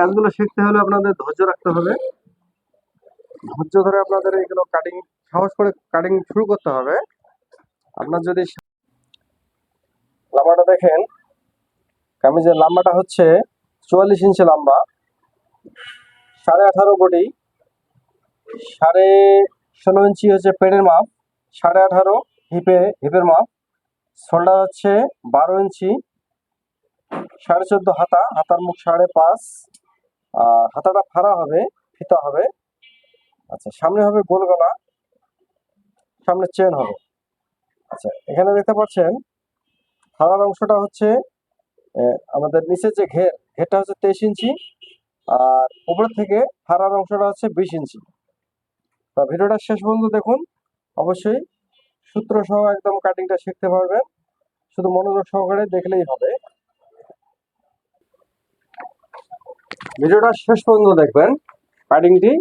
কাজগুলো শিখতে হলে আপনাদের ধৈর্য রাখতে হবে। ধৈর্য ধরে আপনাদের এগুলো কাটিং সাহস করে কাটিং শুরু করতে হবে। আপনার যদি লাম্বাটা দেখেন, কামিজের লাম্বাটা হচ্ছে চুয়াল্লিশ ইঞ্চি লম্বা, সাড়ে আঠারো বডি, সাড়ে ষোলো ইঞ্চি হচ্ছে পেটের মাপ, সাড়ে আঠারো হিপে, হিপের মাপ, শোল্ডার হচ্ছে বারো ইঞ্চি, সাড়ে চোদ্দ হাতা, হাতার মুখ সাড়ে পাঁচ আর হাতাটা ফাড়া হবে, ফিতা হবে। আচ্ছা সামনে হবে গোল গলা সামনে চেন হবে। আচ্ছা এখানে দেখতে পাচ্ছেন, ফাড়ার অংশটা হচ্ছে আমাদের নিচের যে ঘের, ঘেরটা হচ্ছে তেইশ ইঞ্চি, আর উপর থেকে ফাড়ার অংশটা হচ্ছে বিশ ইঞ্চি। তা ভিডিওটা শেষ পর্যন্ত দেখুন, অবশ্যই সূত্র সহ একদম কাটিংটা শিখতে পারবেন। শুধু মনোযোগ সহকারে দেখলেই হবে। ভিডিওটা শেষ পর্যন্ত দেখবেন। কাটিংটি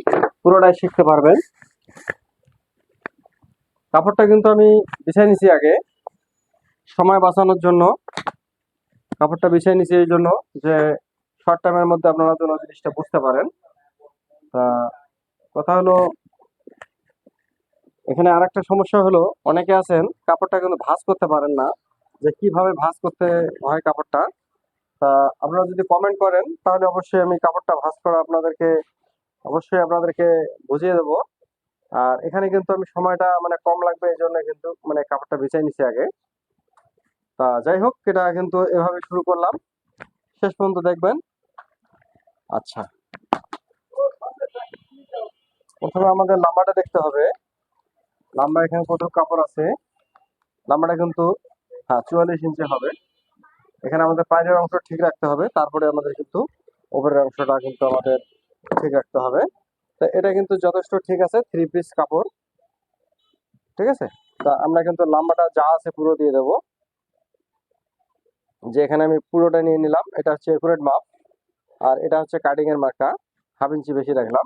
পুরোটাই শিখতে পারবেন। কাপড়টা কিন্তু আমি বিছাই নিছি আগে। সময় বাঁচানোর জন্য। কাপড়টা বিছাই নিছি এই জন্য যে শর্ট টাইমের মধ্যে আপনারা যেন জিনিসটা বুঝতে পারেন। তা কথা হলো, এখানে আরেকটা সমস্যা হলো, অনেকে আছেন, কাপড়টা কিন্তু ভাঁজ করতে পারেন না। যে কীভাবে ভাঁজ করতে হয় কাপড়টা? আপনারা যদি কমেন্ট করেন, তাহলে অবশ্যই আমি কাপড়টা ভাঁজ করা আপনাদেরকে, অবশ্যই আপনাদেরকে বুঝিয়ে দেবো। আর এখানে কিন্তু আমি সময়টা মানে কম লাগবে, এই জন্য কিন্তু মানে কাপড়টা বেচাই নিছি আগে। তা যাই হোক, এটা কিন্তু এভাবে শুরু করলাম। শেষ পর্যন্ত দেখবেন। আচ্ছা। প্রথমে আমাদের লাম্বাটা দেখতে হবে। লাম্বা এখানে কত কাপড় আছে। লাম্বাটা কিন্তু হ্যাঁ চুয়াল্লিশ ইঞ্চি হবে। এখানে আমাদের পায়ের অংশ ঠিক রাখতে হবে, তারপরে আমাদের কিন্তু ওপরের অংশটা কিন্তু আমাদের ঠিক রাখতে হবে। তো এটা কিন্তু যথেষ্ট ঠিক আছে থ্রি পিস কাপড়। ঠিক আছে? তা আমরা কিন্তু লাম্বাটা যা আছে পুরো দিয়ে দেবো। যে এখানে আমি পুরোটা নিয়ে নিলাম, এটা হচ্ছে একুরেট মাপ। আর এটা হচ্ছে কাটিং এর মার্কা হাফ ইঞ্চি বেশি রাখলাম।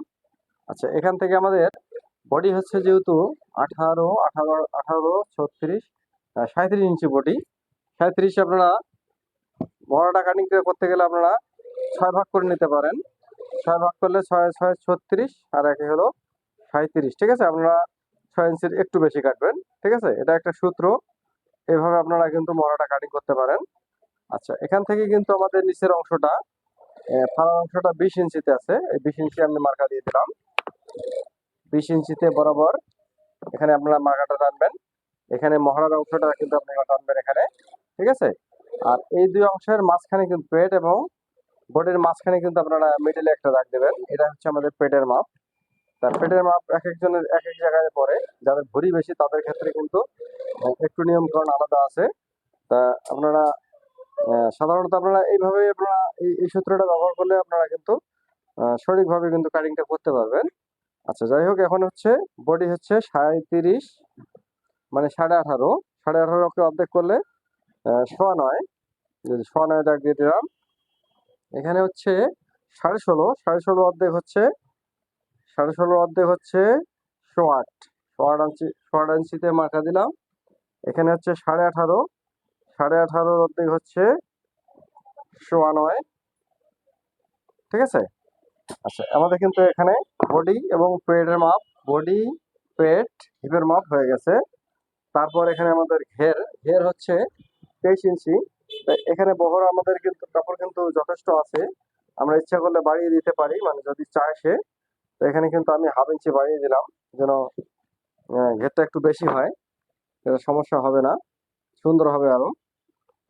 আচ্ছা এখান থেকে আমাদের বডি হচ্ছে যেহেতু আঠারো আঠারো আঠারো, ছত্রিশ সাঁত্রিশ ইঞ্চি বডি সাঁত্রিশ আপনারা বড়টা কাটিং করতে গেলে আপনারা ছয় ভাগ করে নিতে পারেন। ছয় ভাগ করলে ছয় ছয়, ছত্রিশ আর একে হলো সাঁত্রিশ ঠিক আছে? আপনারা ছয় ইঞ্চির একটু বেশি কাটবেন, ঠিক আছে? এটা একটা সূত্র। এভাবে আপনারা কিন্তু মরাটা কাটিং করতে পারেন। আচ্ছা এখান থেকে কিন্তু আমাদের নিচের অংশটা ফাড়ার অংশটা বিশ ইঞ্চিতে আছে। এই বিশ ইঞ্চি আমি মার্কা দিয়ে দিলাম। বিশ ইঞ্চিতে বরাবর এখানে আপনারা মার্কাটা টানবেন। এখানে মহড়ার অংশটা কিন্তু আপনারা টানবেন এখানে, ঠিক আছে? আর এই দুই অংশের মাঝখানে কিন্তু পেট এবং বডির মাঝখানে কিন্তু আপনারা মিডলে একটা দাগ দেবেন। এটা হচ্ছে আমাদের পেটের মাপ। তার পেটের মাপ এক একজনের এক এক জায়গায় পড়ে। যাদের ভুঁড়ি বেশি, তাদের ক্ষেত্রে কিন্তু একটু নিয়মকরণ আলাদা আছে। তা আপনারা সাধারণত আপনারা এইভাবে আপনারা এই সূত্রটা ব্যবহার করলে আপনারা কিন্তু সঠিকভাবে কিন্তু কাটিংটা করতে পারবেন। আচ্ছা যাই হোক, এখন হচ্ছে বডি হচ্ছে সাঁত্রিশ মানে সাড়ে আঠারো। সাড়ে আঠারোকে অর্ধেক করলে সোয়া নয়। সোয়া নয় দাগ দিয়ে দিলাম এখানে হচ্ছে সাড়ে ষোলো। সাড়ে ষোলো অর্ধেক হচ্ছে, সাড়ে ষোলো অর্ধেক হচ্ছে সোয়া আট। সোয়া আট ইঞ্চি সোয়া মার্কা দিলাম। এখানে হচ্ছে সাড়ে আঠারো। সাড়ে আঠারোর অর্ধেক হচ্ছে সোয়া নয়। ঠিক আছে? আচ্ছা আমাদের কিন্তু এখানে বডি এবং পেটের মাপ বডি পেট হিপের মাপ হয়ে গেছে। তারপর এখানে আমাদের ঘের ঘের হচ্ছে তেইশ ইঞ্চি। এখানে বহর আমাদের কিন্তু কাপড় কিন্তু যথেষ্ট আছে। আমরা ইচ্ছা করলে বাড়িয়ে দিতে পারি মানে যদি চায় সে তো এখানে কিন্তু আমি হাফ ইঞ্চি বাড়িয়ে দিলাম, যেন ঘেরটা একটু বেশি হয়। এটা সমস্যা হবে না। সুন্দর হবে আরও।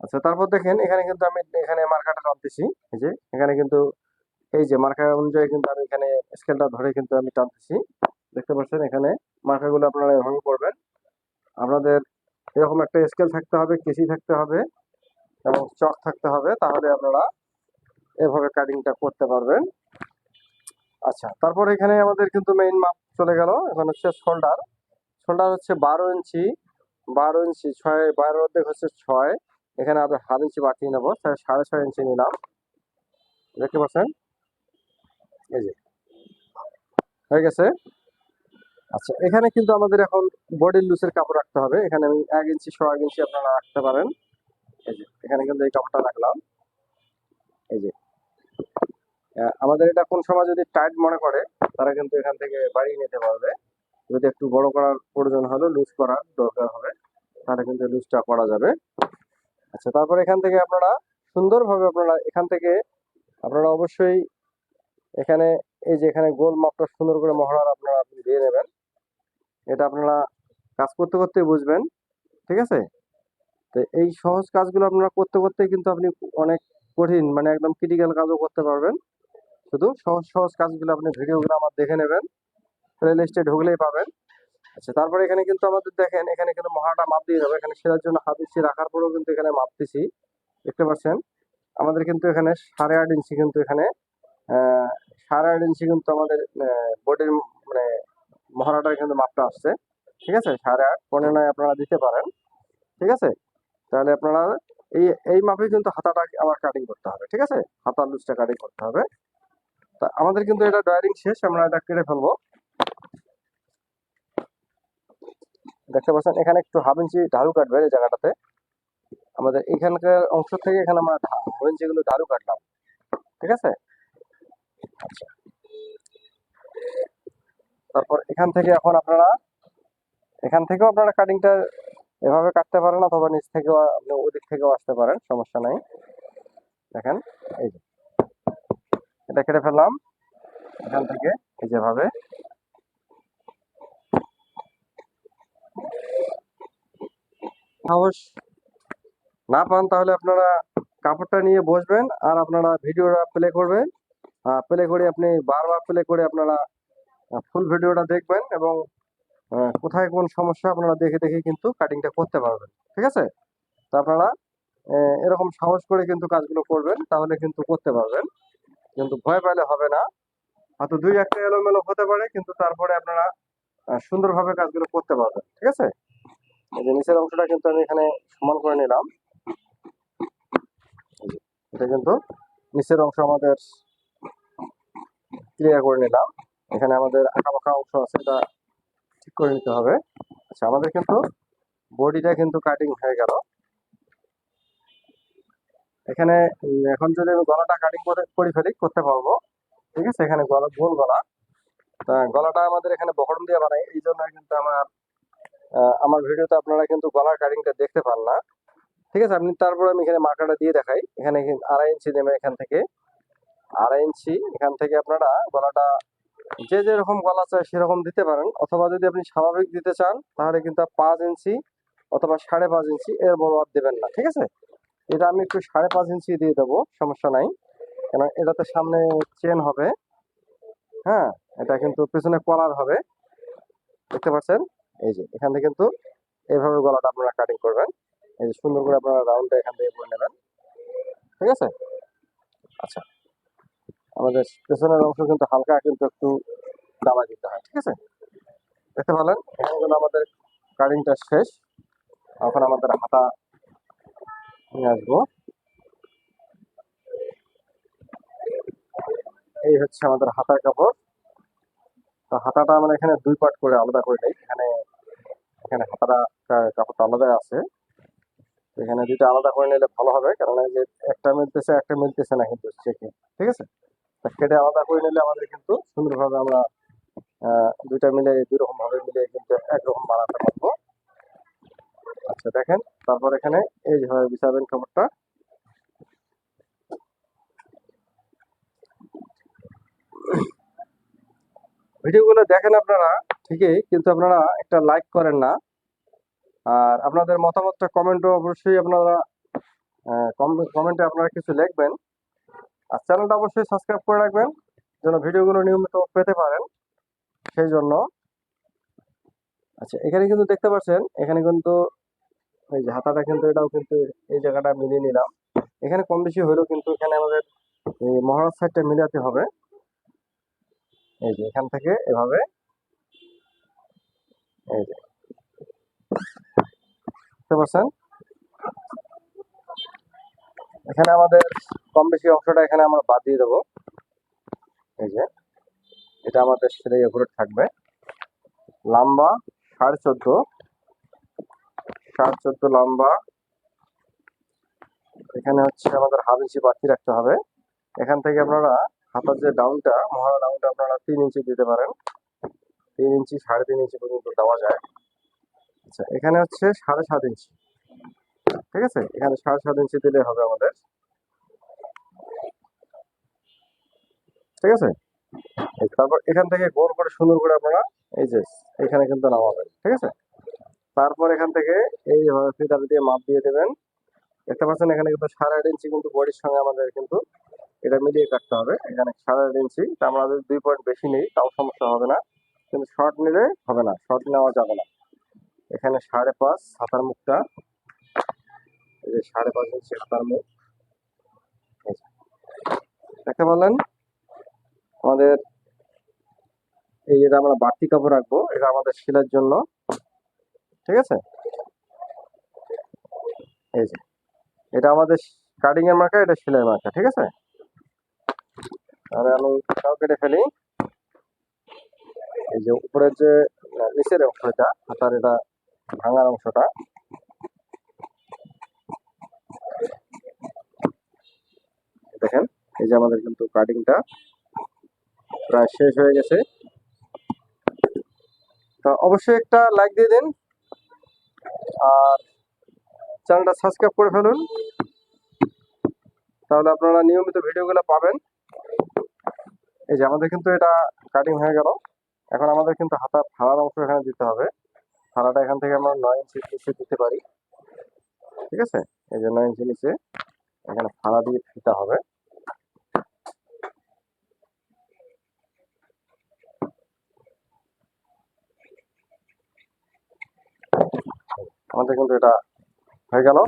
আচ্ছা তারপর দেখেন, এখানে কিন্তু আমি এখানে মার্কাটা টানতেছি। এই যে, এখানে কিন্তু এই যে মার্কা অনুযায়ী কিন্তু আমি এখানে স্কেলটা ধরে কিন্তু আমি টানতেছি। দেখতে পাচ্ছেন এখানে মার্কাগুলো আপনারা এভাবে করবেন। আপনাদের এরকম একটা স্কেল থাকতে হবে, কেসি থাকতে হবে এবং চক থাকতে হবে, তাহলে আপনারা এভাবে কাটিংটা করতে পারবেন। আচ্ছা তারপর এখানে আমাদের কিন্তু মেইন মাপ চলে গেল। এখন হচ্ছে শোল্ডার শোল্ডার হচ্ছে বারো ইঞ্চি। বারো ইঞ্চি, ছয় বারো অর্ধেক হচ্ছে ছয়। এখানে আমরা হাফ ইঞ্চি বাড়িয়ে নেব। সাড়ে ছয় ইঞ্চি নিলাম। দেখতে পাচ্ছেন? এই যে। হয়ে গেছে। আচ্ছা এখানে কিন্তু আমাদের এখন বডির লুসের কাপড় রাখতে হবে। এখানে আমি এক ইঞ্চি ছ এক ইঞ্চি আপনারা রাখতে পারেন। এই যে, এখানে কিন্তু এই কাপড়টা রাখলাম। এই যে আমাদের এটা কোন সময় যদি টাইট মনে করে, তারা কিন্তু এখান থেকে বাড়িয়ে নিতে পারবে। যদি একটু বড় করার প্রয়োজন হলো লুজ করার দরকার হবে, তাহলে কিন্তু লুজটা করা যাবে। আচ্ছা তারপর এখান থেকে আপনারা সুন্দরভাবে আপনারা এখান থেকে আপনারা অবশ্যই এখানে, এই যে এখানে গোল মাপটা সুন্দর করে মহড়ার আপনারা আপনি দিয়ে নেবেন। এটা আপনারা কাজ করতে করতে বুঝবেন, ঠিক আছে? তো এই সহজ কাজগুলো আপনারা করতে করতে কিন্তু আপনি অনেক কঠিন মানে একদম ক্রিটিক্যাল কাজও করতে পারবেন। শুধু সহজ সহজ কাজগুলো আপনি ভিডিওগুলো আমার দেখে নেবেন প্লে লিস্টে ঢুকলেই পাবেন। আচ্ছা তারপরে এখানে কিন্তু আমাদের দেখেন, এখানে কিন্তু মহাটা মাপ দিয়ে যাবে। এখানে সেটার জন্য হাত দিচ্ছি, রাখার পরেও কিন্তু এখানে মাপ দিছি, দেখতে পাচ্ছেন? আমাদের কিন্তু এখানে সাড়ে আট ইঞ্চি কিন্তু এখানে সাড়ে আট ইঞ্চি কিন্তু আমাদের বডির মানে মহারাটার কিন্তু মাপটা আসছে। ঠিক আছে? সাড়ে আট, পনেরো নয় আপনারা দিতে পারেন। ঠিক আছে? তাহলে আপনারা এই এই মাপে কিন্তু হাতাটা আবার কাটিং করতে হবে। ঠিক আছে? হাতার লুজটা কাটিং করতে হবে। তা আমাদের কিন্তু এটা ড্রয়ারিং শেষ, আমরা এটা কেটে ফেলব। দেখতে পাচ্ছেন, এখানে একটু হাফ ইঞ্চি ঢালু কাটবে এই জায়গাটাতে। আমাদের এখানকার অংশ থেকে এখানে আমরা হাফ ইঞ্চি গুলো ঢালু কাটলাম। ঠিক আছে? আচ্ছা তারপর এখান থেকে এখন আপনারা, এখান থেকেও আপনারা কাটিংটা এভাবে কাটতে পারেন অথবা নিচ থেকেও, আপনি ওদিক থেকেও আসতে পারেন, সমস্যা নাই। দেখেন, এই যে। এটা কেটে ফেললাম। এখান থেকে, এই যেভাবে সাহস না পান তাহলে আপনারা কাপড়টা নিয়ে বসবেন আর আপনারা ভিডিওটা প্লে করবেন। প্লে করে আপনি বারবার প্লে করে আপনারা ফুল ভিডিওটা দেখবেন এবং কোথায় কোন সমস্যা আপনারা দেখে দেখে কিন্তু কাটিংটা করতে পারবেন, ঠিক আছে? তো আপনারা এরকম সাহস করে কিন্তু কাজগুলো করবেন, তাহলে কিন্তু করতে পারবেন। কিন্তু ভয় পাইলে হবে না। হয়তো দুই একটা এলোমেলো হতে পারে, কিন্তু তারপরে আপনারা সুন্দরভাবে কাজগুলো করতে পারবেন, ঠিক আছে? এই যে নিচের অংশটা কিন্তু আমি এখানে সমান করে নিলাম। এটা কিন্তু নিচের অংশ আমাদের ক্লিয়ার করে নিলাম। এখানে আমাদের আঁকা বাঁকা অংশ আছে, এটা ঠিক করে নিতে হবে। আচ্ছা আমাদের কিন্তু বডিটা কিন্তু কাটিং হয়ে গেল। এখানে এখন যদি আমি গলাটা কাটিং করে ফেলি, করতে পারব। ঠিক আছে, এখানে গলা, গোল গলা। তা গলাটা আমাদের এখানে বহরম দিয়ে বানাই, এই জন্য কিন্তু আমার আমার ভিডিওতে আপনারা কিন্তু গলার কাটিংটা দেখতে পান না। ঠিক আছে, আপনি তারপর আমি এখানে মার্কারটা দিয়ে দেখাই। এখানে আড়াই ইঞ্চি নেবে এখান থেকে। আড়াই ইঞ্চি এখান থেকে আপনারা গলাটা যে যেরকম গলা চায় সেরকম দিতে পারেন। অথবা যদি আপনি স্বাভাবিক দিতে চান, তাহলে কিন্তু পাঁচ ইঞ্চি অথবা সাড়ে পাঁচ ইঞ্চি এর বড় আর দেবেন না, ঠিক আছে? এটা আমি একটু সাড়ে পাঁচ ইঞ্চি দিয়ে দেবো, সমস্যা নাই। কেন এটাতে সামনে চেন হবে। হ্যাঁ এটা কিন্তু পিছনে কলার হবে। দেখতে পাচ্ছেন? এই যে, এখান থেকে কিন্তু এইভাবে গলাটা আপনারা কাটিং করবেন। এই যে, সুন্দর করে আপনারা রাউন্ডটা এখান থেকে করে নেবেন। ঠিক আছে? আচ্ছা। আমাদের পেছনের অংশ কিন্তু হালকা কিন্তু একটু দাবা দিতে হয়, ঠিক আছে? দেখতে পেলেন? এখানে কিন্তু আমাদের কাটিংটা শেষ। এখন আমাদের হাতা নিয়ে আসব। এই হচ্ছে আমাদের হাতার কাপড়। তো হাতাটা আমরা এখানে দুই পার্ট করে আলাদা করে নেই। এখানে এখানে হাতাটা, কাপড়টা আলাদা আছে। এখানে দুইটা আলাদা করে নিলে ভালো হবে। কারণ যে একটা মিলতেছে একটা মিলতেছে না কিন্তু চেকে ঠিক আছে? কেটে আলাদা করে নিলে আমাদের কিন্তু সুন্দরভাবে আমরা দুইটা মিলে, দুই রকম ভাবে মিলে কিন্তু একরকম বানাতে পারব। আচ্ছা দেখেন, তারপর এখানে এই যেভাবে বিছাবেন কাপড়টা ভিডিওগুলো দেখেন আপনারা, ঠিকই, কিন্তু আপনারা একটা লাইক করেন না। আর আপনাদের মতামতটা কমেন্টও অবশ্যই আপনারা কমেন্টে আপনারা কিছু লিখবেন। আর চ্যানেলটা অবশ্যই সাবস্ক্রাইব করে রাখবেন, যেন ভিডিওগুলো নিয়মিত পেতে পারেন। সেই জন্য আচ্ছা এখানে কিন্তু দেখতে পাচ্ছেন, এখানে কিন্তু এই যে হাতাটা কিন্তু এটাও কিন্তু এই জায়গাটা মিলিয়ে নিলাম। এখানে কম বেশি হলেও কিন্তু এখানে আমাদের এই মহারাজ সাইডটা মিলাতে হবে। এই যে এখান থেকে এভাবে। এই যে। বুঝতে পারছেন এখানে আমাদের কম বেশি অংশটা এখানে আমরা বাদ দিয়ে দেবো। এই যে, এটা আমাদের সেলাই এগুলো থাকবে। লম্বা সাড়ে চোদ্দ সাড়ে চোদ্দ লম্বা। এখানে হচ্ছে আমাদের হাফ ইঞ্চি বাড়তি রাখতে হবে। এখান থেকে আপনারা হাতার যে ডাউনটা মহারা ডাউনটা আপনারা তিন ইঞ্চি দিতে পারেন। তিন ইঞ্চি সাড়ে তিন ইঞ্চি পর্যন্ত দেওয়া যায়। আচ্ছা এখানে হচ্ছে সাড়ে সাত ইঞ্চি। ঠিক আছে? এখানে সাড়ে সাত ইঞ্চি দিলে হবে আমাদের। ঠিক আছে? তারপর এখান থেকে গোল করে সুন্দর করে আপনারা এই যে এখানে কিন্তু নামাবেন, ঠিক আছে? তারপর এখান থেকে এইভাবে ফিতার দিয়ে মাপ দিয়ে দেবেন। দেখতে পাচ্ছেন এখানে কিন্তু সাড়ে আট ইঞ্চি কিন্তু বডির সঙ্গে আমাদের কিন্তু এটা মিলিয়ে কাটতে হবে। এখানে সাড়ে আট ইঞ্চি তা আমরা যদি দুই পয়েন্ট বেশি নেই, তাও সমস্যা হবে না। কিন্তু শর্ট নিলে হবে না শর্ট নেওয়া যাবে না। এখানে সাড়ে পাঁচ হাতার মুখটা, এই যে সাড়ে পাঁচ ইঞ্চি হাতার মুখ। দেখতে পারলেন? আমাদের এই যেটা আমরা বাড়তি কাপড় রাখব, এটা আমাদের সেলাইয়ের জন্য। ঠিক আছে? এই যে, এটা আমাদের কাটিং এর মার্কা এটা সেলাই মার্কা ঠিক আছে? তাহলে আমি তাও কেটে ফেলি। এই যে উপরের যে, নিচের অংশটা হাতার এটা ভাঙার অংশটা। দেখেন, এই যে আমাদের কিন্তু কাটিংটা প্রায় শেষ হয়ে গেছে। তো অবশ্যই একটা লাইক দিয়ে দিন। আর চ্যানেলটা সাবস্ক্রাইব করে ফেলুন। তাহলে আপনারা নিয়মিত ভিডিওগুলো পাবেন। এই যে আমাদের কিন্তু এটা কাটিং হয়ে গেল। এখন আমাদের কিন্তু হাতার ফাড়ার অংশ এখানে দিতে হবে। ফাড়াটা এখান থেকে আমরা নয় ইঞ্চি নিচে দিতে পারি। ঠিক আছে? এই যে নয় ইঞ্চি নিচে এখানে ফাড়া দিয়ে দিতে হবে। আমাদের কিন্তু এটা হয়ে গেল।